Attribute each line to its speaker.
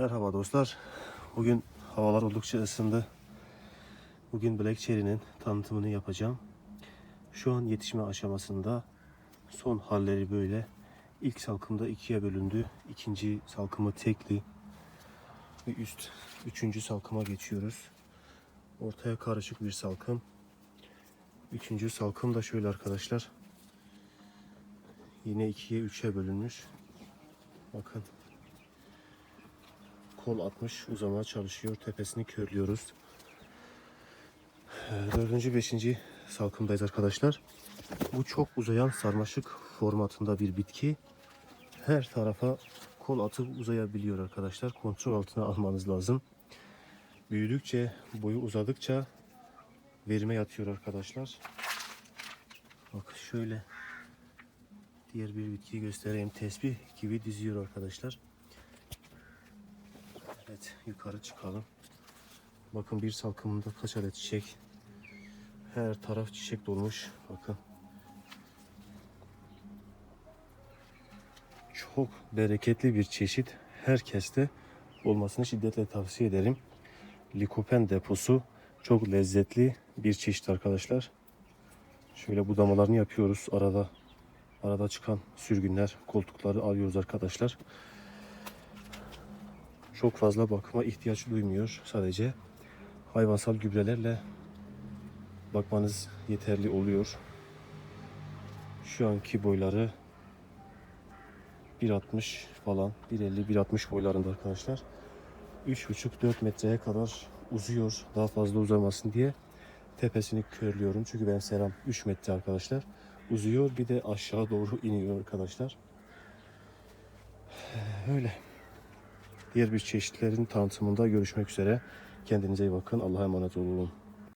Speaker 1: Merhaba dostlar. Bugün havalar oldukça ısındı. Bugün Black Cherry'nin tanıtımını yapacağım. Şu an yetişme aşamasında. Son halleri böyle. İlk salkımda ikiye bölündü. İkinci salkımı tekli. Ve üst üçüncü salkıma geçiyoruz. Ortaya karışık bir salkım. Üçüncü salkım da şöyle arkadaşlar. Yine ikiye üçe bölünmüş. Bakın kol atmış uzamaya çalışıyor. Tepesini körlüyoruz. Dördüncü, beşinci salkımdayız arkadaşlar. Bu çok uzayan sarmaşık formatında bir bitki. Her tarafa kol atıp uzayabiliyor arkadaşlar. Kontrol altına almanız lazım. Büyüdükçe, boyu uzadıkça verime yatıyor arkadaşlar. Bak şöyle diğer bir bitkiyi göstereyim. Tesbih gibi diziyor arkadaşlar. Evet yukarı çıkalım. Bakın bir salkımında kaç adet çiçek. Her taraf çiçek dolmuş. Bakın. Çok bereketli bir çeşit. Herkeste olmasını şiddetle tavsiye ederim. Likopen deposu çok lezzetli bir çeşit arkadaşlar. Şöyle budamalarını yapıyoruz. Arada arada çıkan sürgünler, koltukları alıyoruz arkadaşlar çok fazla bakıma ihtiyaç duymuyor. Sadece hayvansal gübrelerle bakmanız yeterli oluyor. Şu anki boyları 1.60 falan 1.50 1.60 boylarında arkadaşlar. 3.5-4 metreye kadar uzuyor. Daha fazla uzamasın diye tepesini körlüyorum. Çünkü ben seram 3 metre arkadaşlar. Uzuyor bir de aşağı doğru iniyor arkadaşlar. Öyle. Diğer bir çeşitlerin tanıtımında görüşmek üzere. Kendinize iyi bakın. Allah'a emanet olun.